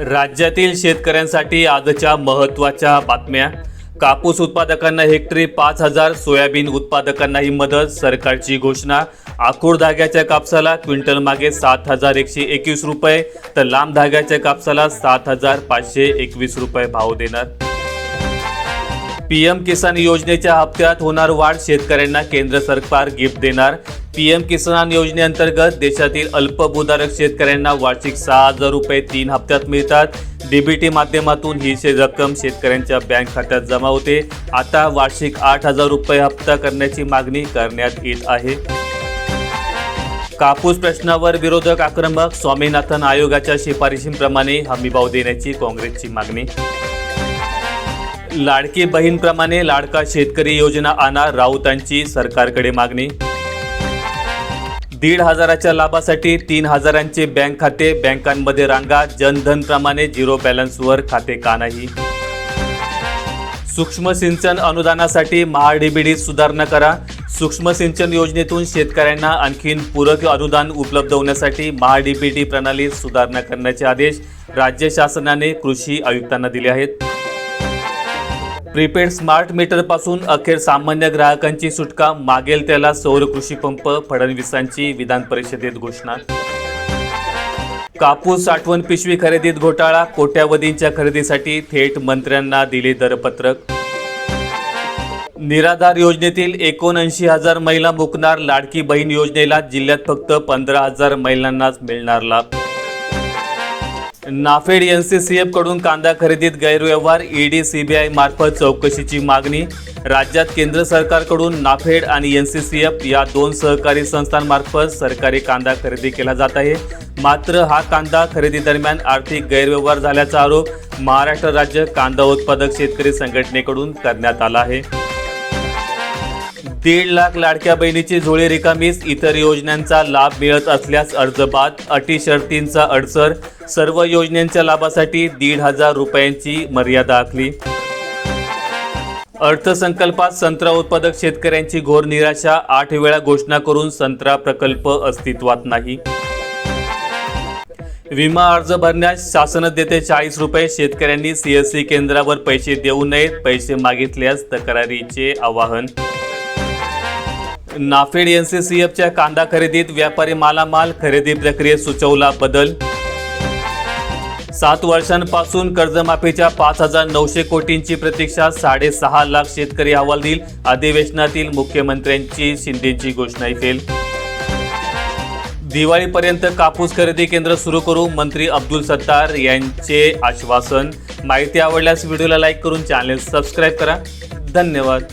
राज्यातील शेतकऱ्यांसाठी आजच्या महत्त्वाच्या बातम्या. कापूस उत्पादकांना हेक्टरी पाच हजार सोयाबीन उत्पादकांनाही मदत सरकारची घोषणा. आखूड धाग्याच्या कापसाला क्विंटल मागे सात हजार एकशे एकवीस रुपये तर लांब धाग्याच्या कापसाला सात हजार पाचशे एकवीस रुपये भाव देणार. पीएम किसान योजनेच्या हप्त्यात होणार वाढ शेतकऱ्यांना केंद्र सरकार गिफ्ट देणार. पीएम किसान योजनेअंतर्गत देशातील अल्पभूधारक शेतकऱ्यांना वार्षिक सहा हजार रुपये तीन हप्त्यात मिळतात. डीबीटी माध्यमातून ही शे- रक्कम शेतकऱ्यांच्या बँक खात्यात जमा होते. आता वार्षिक आठ हजार रुपये हप्ता करण्याची मागणी करण्यात येत आहे. कापूस प्रश्नावर विरोधक आक्रमक स्वामीनाथन आयोगाच्या शिफारशींप्रमाणे हमीभाव देण्याची काँग्रेसची मागणी. लाडकी बहीणप्रमाणे लाडका शेतकरी योजना आणा राऊतांची सरकारकडे मागणी. दीड हजाराच्या लाभासाठी तीन हजारांचे बँक खाते बँकांमध्ये रांगा जनधनप्रमाणे झिरो बॅलन्सवर खाते का नाही? सूक्ष्म सिंचन अनुदानासाठी महाडीबीडीत सुधारणा करा. सूक्ष्म सिंचन योजनेतून शेतकऱ्यांना आणखीन पूरक अनुदान उपलब्ध होण्यासाठी महाडीबीटी प्रणालीत सुधारणा करण्याचे आदेश राज्य शासनाने कृषी आयुक्तांना दिले आहेत. प्रीपेड स्मार्ट मीटरपासून अखेर सामान्य ग्राहकांची सुटका. मागेल त्याला सौर कृषी पंप फडणवीसांची विधान परिषदेत घोषणा. कापूस साठवण पिशवी खरेदीत घोटाळा. कोट्यावधींच्या खरेदीसाठी थेट मंत्र्यांना दिले दरपत्रक. निराधार योजनेतील एकोणऐंशी हजार महिला मुकणार लाडकी बहीण योजनेला जिल्ह्यात फक्त पंधरा हजार महिलांनाच मिळणार लाभ. नाफेड यन सी सी एफकडून कांदा खरेदीत गैरव्यवहार ईडी सीबीआय मार्फत चौकशीची मागणी. राज्यात केंद्र सरकारकडून नाफेड आणि यन सी सी एफ या दोन सहकारी संस्थांमार्फत सरकारी कांदा खरेदी केला जात आहे. मात्र हा कांदा खरेदी दरम्यान आर्थिक गैरव्यवहार झाल्याचा आरोप महाराष्ट्र राज्य कांदा उत्पादक शेतकरी संघटनेकडून करण्यात आला आहे. दीड लाख लाडक्या बहिणीची झोळी रिकामीच इतर योजनांचा लाभ मिळत असल्यास अर्ज बाद अटी शर्तींचा अडसर सर्व योजनांच्या लाभासाठी दीड हजार रुपयांची मर्यादा आखली. अर्थसंकल्पात संत्रा उत्पादक शेतकऱ्यांची घोर निराशा आठ वेळा घोषणा करून संत्रा प्रकल्प अस्तित्वात नाही. विमा अर्ज भरण्यास शासनच देते चाळीस रुपये शेतकऱ्यांनी सीएससी केंद्रावर पैसे देऊ नयेत पैसे मागितल्यास तक्रारीचे आवाहन. नाफेड एनसीसीएफच्या कांदा खरेदीत व्यापारी मालामाल खरेदी प्रक्रियेत सुचवला बदल. सात वर्षांपासून कर्जमाफीच्या पाच हजार नऊशे कोटींची प्रतीक्षा साडेसहा लाख शेतकरी अहवाल देईल अधिवेशनातील मुख्यमंत्र्यांची शिंदेची घोषणाही फेल. दिवाळीपर्यंत कापूस खरेदी केंद्र सुरू करू मंत्री अब्दुल सत्तार यांचे आश्वासन. माहिती आवडल्यास व्हिडिओला लाईक करून चॅनल सबस्क्राईब करा. धन्यवाद.